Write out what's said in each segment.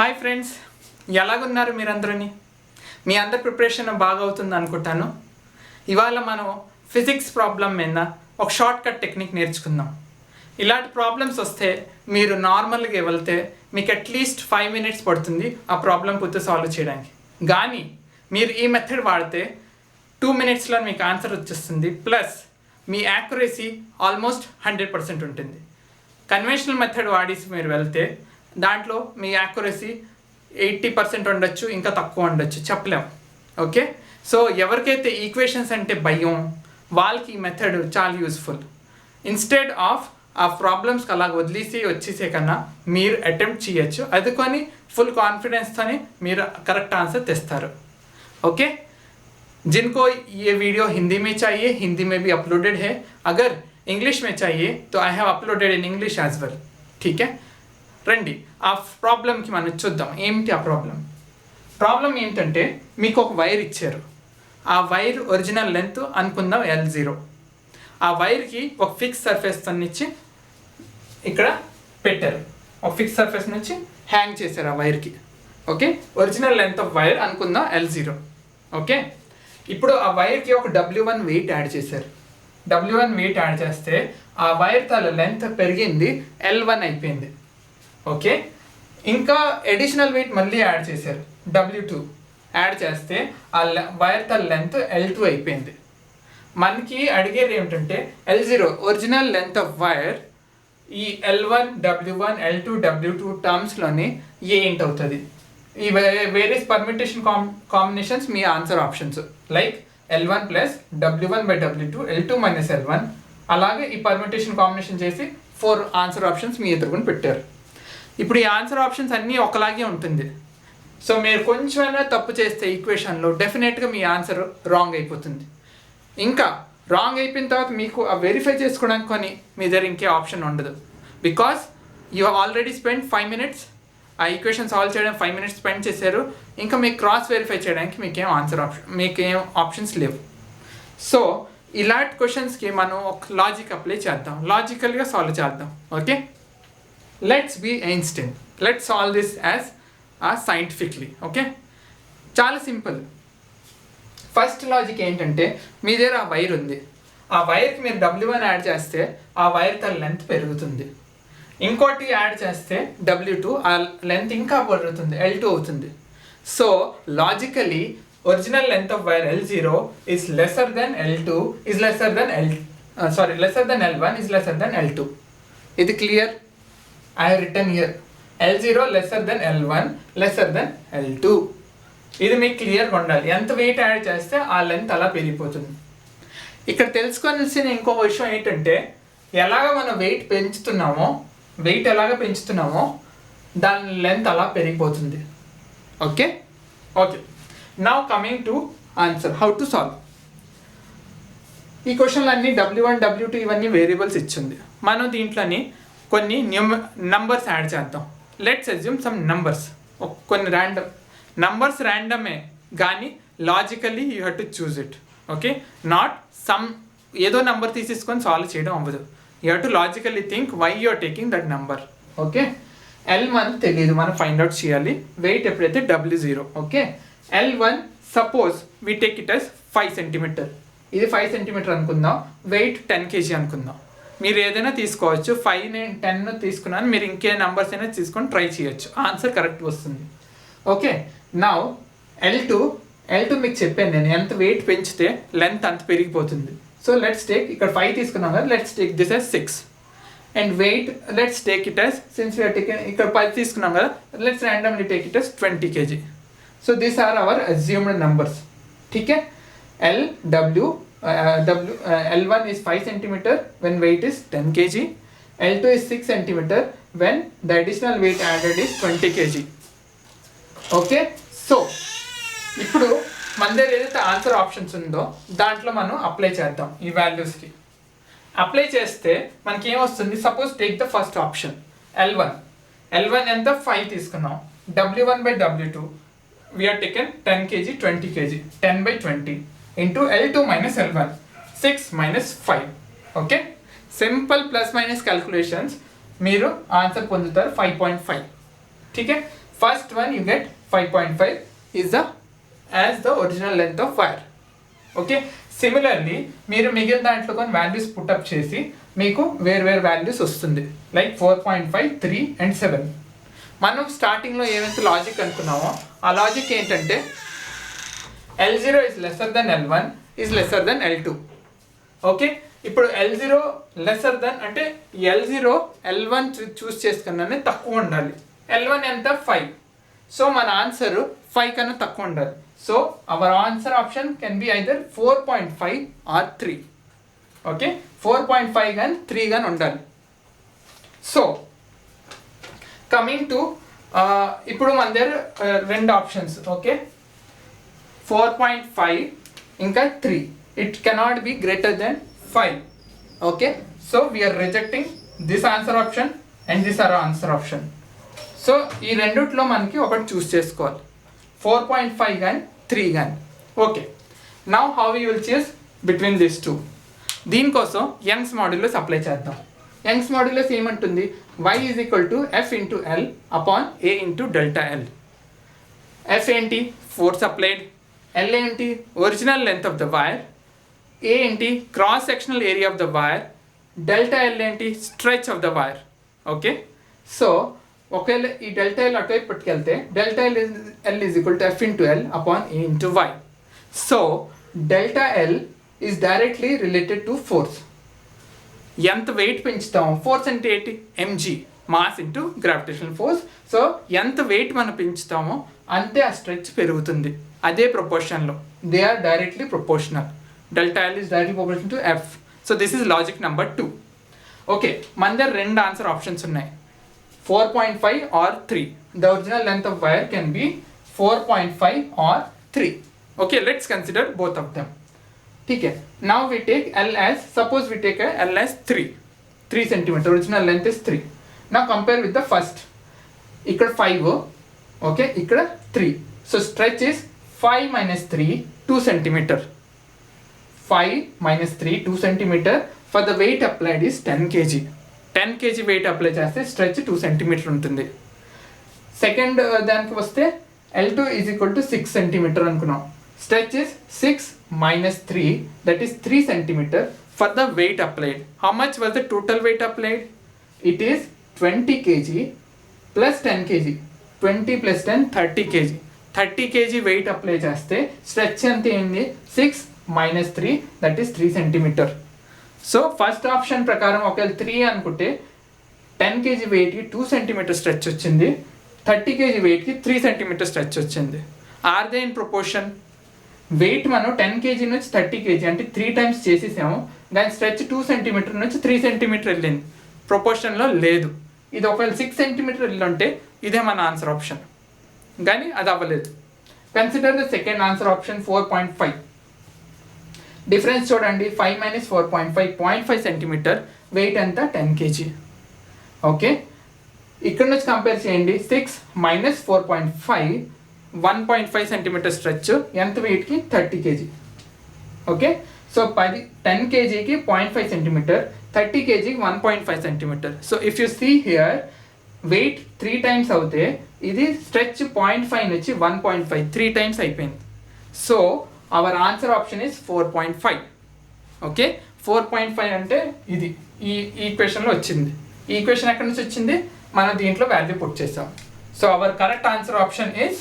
Hi friends ఎలాగున్నారు మీరందరూని? మీ అందరి ప్రిపరేషన్ బాగా అవుతుంది అనుకుంటాను. ఇవాళ మనం ఫిజిక్స్ ప్రాబ్లం మీద ఒక షార్ట్ కట్ టెక్నిక్ నేర్చుకుందాం. ఇలాంటి ప్రాబ్లమ్స్ వస్తే మీరు నార్మల్గా వెళ్తే మీకు అట్లీస్ట్ ఫైవ్ మినిట్స్ పడుతుంది ఆ ప్రాబ్లం పూర్తి సాల్వ్ చేయడానికి. కానీ మీరు ఈ మెథడ్ వాడితే టూ మినిట్స్లో మీకు ఆన్సర్ వచ్చేస్తుంది. ప్లస్ మీ యాక్యురసీ ఆల్మోస్ట్ హండ్రెడ్ పర్సెంట్ ఉంటుంది. కన్వెన్షనల్ మెథడ్ వాడేసి మీరు వెళ్తే దాంట్లో మీ యాక్యురసీ ఎయిటీ పర్సెంట్ ఉండొచ్చు ఇంకా తక్కువ ఉండొచ్చు చెప్పలేం ఓకే సో ఎవరికైతే ఈక్వేషన్స్ అంటే భయం వాళ్ళకి ఈ మెథడ్ చాలా యూస్ఫుల్ ఇన్స్టెడ్ ఆఫ్ ఆ ప్రాబ్లమ్స్కి అలా వదిలేసి వచ్చేసే కన్నా మీరు అటెంప్ట్ చేయొచ్చు అందుకొని ఫుల్ కాన్ఫిడెన్స్తోని మీరు కరెక్ట్ ఆన్సర్ తెస్తారు ओके जिनको ये वीडियो हिंदी में चाहिए हिंदी में भी अपलोडेड है अगर इंग्लिश में चाहिए तो I have uploaded in English as well ठीक है రండి ఆ ప్రాబ్లంకి మనం చూద్దాం. ఏమిటి ఆ ప్రాబ్లం? ప్రాబ్లం ఏంటంటే మీకు ఒక వైర్ ఇచ్చారు. ఆ వైర్ ఒరిజినల్ లెంత్ అనుకుందాం ఎల్ జీరో ఆ వైర్కి ఒక ఫిక్స్ సర్ఫేస్ ఇచ్చి ఇక్కడ పెట్టారు. ఒక ఫిక్స్ సర్ఫేస్ నుంచి హ్యాంగ్ చేశారు ఆ వైర్కి. Okay? Original length of wire అనుకుందాం ఎల్ జీరో ఓకే? ఇప్పుడు ఆ వైర్కి ఒక డబ్ల్యూ వన్ వెయిట్ యాడ్ చేశారు. డబ్ల్యూ వన్ వెయిట్ యాడ్ చేస్తే ఆ వైర్ తల లెంత్ పెరిగింది ఎల్ వన్ అయిపోయింది. ఓకే? ఇంకా అడిషనల్ వెయిట్ మళ్ళీ యాడ్ చేశారు. డబ్ల్యూ టూ యాడ్ చేస్తే ఆ వైర్ తల లెంత్ ఎల్ టూ అయిపోయింది. మనకి అడిగేది ఏమిటంటే L zero original length of wire ఈ L one W one L two W two టర్మ్స్లోని ఏంటి అవుతుంది? ఈ various permutation com combinations me answer options like L one plus W one by W two L two minus L one అలాగే ఈ permutation combination చేసి four answer options మీ ఎదురుకొని పెట్టారు. ఇప్పుడు ఈ ఆన్సర్ ఆప్షన్స్ అన్నీ ఒకలాగే ఉంటుంది. సో మీరు కొంచెమైనా తప్పు చేస్తే ఈక్వేషన్లో డెఫినెట్గా మీ ఆన్సర్ రాంగ్ అయిపోతుంది. ఇంకా రాంగ్ అయిపోయిన తర్వాత మీకు ఆ వెరిఫై చేసుకోవడానికి కొని మీ దగ్గర ఇంకే ఆప్షన్ ఉండదు. Because you already spend five minutes ఆ ఈక్వేషన్ సాల్వ్ చేయడానికి ఫైవ్ మినిట్స్ స్పెండ్ చేశారు. ఇంకా మీకు క్రాస్ వెరిఫై చేయడానికి మీకేం ఆన్సర్ ఆప్షన్ మీకేం ఆప్షన్స్ లేవు. సో ఇలాంటి క్వశ్చన్స్కి మనం ఒక లాజిక్ అప్లై చేద్దాం. లాజికల్గా సాల్వ్ చేద్దాం. Okay let's be Einstein let's solve this as scientifically okay చాలా సింపుల్. ఫస్ట్ లాజిక్ ఏంటంటే మీ దగ్గర ఆ వైర్ ఉంది. ఆ వైర్కి మీరు డబ్ల్యూ వన్ యాడ్ చేస్తే ఆ వైర్ తన లెంత్ పెరుగుతుంది. ఇంకోటి యాడ్ చేస్తే డబ్ల్యూ టూ ఆ లెంత్ ఇంకా పెరుగుతుంది ఎల్ టూ అవుతుంది. So logically original length of wire L zero is lesser than L two is lesser than L sorry lesser than L one is lesser than L two ఇది clear I written here L zero lesser than L one lesser than L two ఇది మీకు క్లియర్గా ఉండాలి. ఎంత wait add చేస్తే ఆ length అలా పెరిగిపోతుంది. ఇక్కడ తెలుసుకోవాల్సిన ఇంకో విషయం ఏంటంటే ఎలాగ మనం వెయిట్ పెంచుతున్నామో వెయిట్ ఎలాగ పెంచుతున్నామో దాని లెంత్ అలా పెరిగిపోతుంది. Okay okay now coming to answer how to solve ఈ క్వశ్చన్లన్నీ డబ్ల్యూ వన్ డబ్ల్యూ టూ ఇవన్నీ వేరియబుల్స్ ఇచ్చింది. మనం దీంట్లోని కొన్ని న్యూమ నంబర్స్ యాడ్ చేద్దాం. లెట్స్ అజ్యూమ్ సమ్ నంబర్స్ కొన్ని ర్యాండమ్ నంబర్స్ ర్యాండమే కానీ logically you have to choose it okay not some ఏదో నంబర్ తీసేసుకొని సాల్వ్ చేయడం అవ్వదు. You have to logically think why you're taking that number okay L one తెలియదు మనం ఫైండ్ అవుట్ చేయాలి. వెయిట్ ఎప్పుడైతే W zero okay L one suppose we take it as five centimetre ఇది five centimetre అనుకుందాం. Weight ten kg అనుకుందాం. మీరు ఏదైనా తీసుకోవచ్చు ఫైవ్ నేను టెన్ తీసుకున్నాను మీరు ఇంకే నెంబర్స్ అయినా తీసుకొని ట్రై చేయొచ్చు ఆన్సర్ కరెక్ట్ వస్తుంది ఓకే నా ఎల్ టూ ఎల్ టూ మీకు చెప్పాను నేను ఎంత వెయిట్ పెంచితే లెంత్ అంత పెరిగిపోతుంది సో లెట్స్ టేక్ ఇక్కడ ఫైవ్ తీసుకున్నాం కదా let's take this as six and weight let's take it as since you're taken ఇక్కడ పది తీసుకున్నాం కదా let's randomly take it as twenty KG so these are our assumed numbers ठीक है L W uh, W uh, L1 is 5 centimeter when weight is 10 kg. L2 is 6 centimeter when the additional weight added is 20 kg. Okay so ఇప్పుడు మన దగ్గర ఏదైతే answer options ఉందో దాంట్లో మనం apply చేద్దాం ఈ వాల్యూస్కి అప్లై చేస్తే మనకి ఏమొస్తుంది suppose take the first option L one L one ఎంత? ఫైవ్ తీసుకున్నాం. W one by W two we're taken ten kg twenty kg ten by twenty into L two minus L one six minus five okay simple plus minus calculations మీరు answer పొందుతారు five point five ठीक है first one you get five point five is the as the original length of wire okay similarly మీరు మిగిలిన దాంట్లో కొన్ని values put up చేసి మీకు వేరు వేరు వాల్యూస్ వస్తుంది like four point five three and seven మనం స్టార్టింగ్లో ఏమైతే లాజిక్ అనుకున్నామో ఆ లాజిక్ ఏంటంటే L zero is lesser than L one is lesser than L two okay ఇప్పుడు ఎల్ జీరో లెసర్ దెన్ అంటే L zero L one choose చేసుకున్నానే తక్కువ ఉండాలి. ఎల్ వన్ ఎంత? ఫైవ్ సో మన ఆన్సర్ ఫైవ్ కన్నా తక్కువ ఉండాలి. So our answer option can be either four point five or three okay four point five కానీ three కానీ ఉండాలి. సో కమింగ్ టు ఇప్పుడు మన దగ్గర రెండు options okay four point five ఇంకా three. It cannot be greater than five okay so we're rejecting this answer option and this are answer option so ఈ రెండిట్లో మనకి ఒకటి చూస్ చేసుకోవాలి. ఫోర్ పాయింట్ ఫైవ్ కానీ త్రీ కానీ okay now how you will choose between this two దీనికోసం Young's modulus apply చేద్దాం. Young's modulus ఏమంటుంది? Y is equal to F into L upon A into delta L F ఏంటి? Force applied L ఏంటి original length of the wire A ఏంటి cross sectional area of the wire delta L ఏంటి stretch of the wire okay so ఒకవేళ ఈ delta L అటువైపు పట్టుకెళ్తే delta L L is equal to F into L upon A into Y so delta L is directly related to force ఎంత weight పెంచుతాం? Force అంటే ఏంటి? Mg mass into gravitational force so ఎంత weight మనం పెంచుతామో అంతే ఆ స్ట్రెచ్ పెరుగుతుంది. అదే ప్రపోర్షన్లో they are directly proportional delta L is directly proportion to F so this is logic number two okay మన దగ్గర రెండు ఆన్సర్ ఆప్షన్స్ ఉన్నాయి four point five or three the original length of wire can be four point five or three okay let's consider both of them ठीक है now we take l as suppose we take a l as 3 3 centimeter original length is 3 now compare with the first ఇక్కడ 5 okay ఇక్కడ 3 so stretch five minus 3 2 centimetre five minus 3 2 centimetre for the weight applied is 10 kg 10 kg weight apply చేస్తే stretch two centimetre ఉంటుంది. Second దానికి వస్తే L two is equal to six centimetre అనుకున్నాం. Stretch is six minus three that is three centimetre for the weight applied how much was the total weight applied it is twenty kg plus ten kg twenty plus ten thirty kg thirty kg weight apply చేస్తే stretch ఎంత అయింది? Six minus three that is three centimetre so first option ప్రకారం ఒకవేళ three అనుకుంటే ten KG వెయిట్కి two centimetre stretch వచ్చింది. Thirty KG వెయిట్కి three centimetre stretch వచ్చింది. Are they in proportion weight మనం టెన్ కేజీ నుంచి థర్టీ కేజీ అంటే త్రీ టైమ్స్ చేసేసాము. దాని స్ట్రెచ్ టూ సెంటీమీటర్ నుంచి త్రీ సెంటీమీటర్ వెళ్ళింది. ప్రపోర్షన్లో లేదు. ఇది ఒకవేళ సిక్స్ సెంటీమీటర్ వెళ్ళి ఉంటే ఇదే మన ఆన్సర్ ఆప్షన్ కానీ అది అవ్వలేదు. Consider the second answer option four point five difference చూడండి five minus four point five point five centimetre weight ఎంత? టెన్ కేజీ ఓకే ఇక్కడ నుంచి కంపేర్ చేయండి six minus four point five one point five centimetre stretch ఎంత వెయిట్కి thirty KG okay so పది ten కేజీకి point five centimetre thirty కేజీకి one point five centimetre so if you see here weight three times అవుతే ఇది stretch point five నుంచి one point five three times అయిపోయింది. So our answer option is four point five okay four point five అంటే ఇది ఈ ఈక్వేషన్లో వచ్చింది. ఈ equation ఎక్కడి నుంచి వచ్చింది? మనం దీంట్లో వాల్యూ పుట్ చేసాం. So our correct answer option is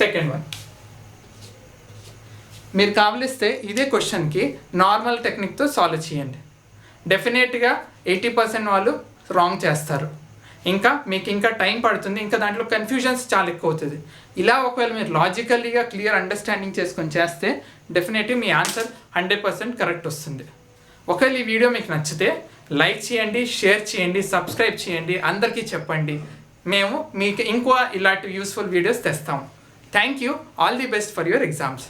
second one మీరు కావలిస్తే ఇదే క్వశ్చన్కి నార్మల్ టెక్నిక్తో సాల్వ్ చేయండి. డెఫినెట్గా ఎయిటీ పర్సెంట్ వాళ్ళు రాంగ్ చేస్తారు. ఇంకా మీకు ఇంకా టైం పడుతుంది ఇంకా దాంట్లో కన్ఫ్యూజన్స్ చాలా ఎక్కువ అవుతుంది. ఇలా ఒకవేళ మీరు లాజికల్లీగా క్లియర్ అండర్స్టాండింగ్ చేసుకొని చేస్తే డెఫినెట్లీ మీ ఆన్సర్ హండ్రెడ్ పర్సెంట్ కరెక్ట్ వస్తుంది. ఒకవేళ ఈ వీడియో మీకు నచ్చితే లైక్ చేయండి షేర్ చేయండి సబ్స్క్రైబ్ చేయండి అందరికీ చెప్పండి. మేము మీకు ఇంకో ఇలాంటి useful videos తెస్తాము thank you all the best for your exams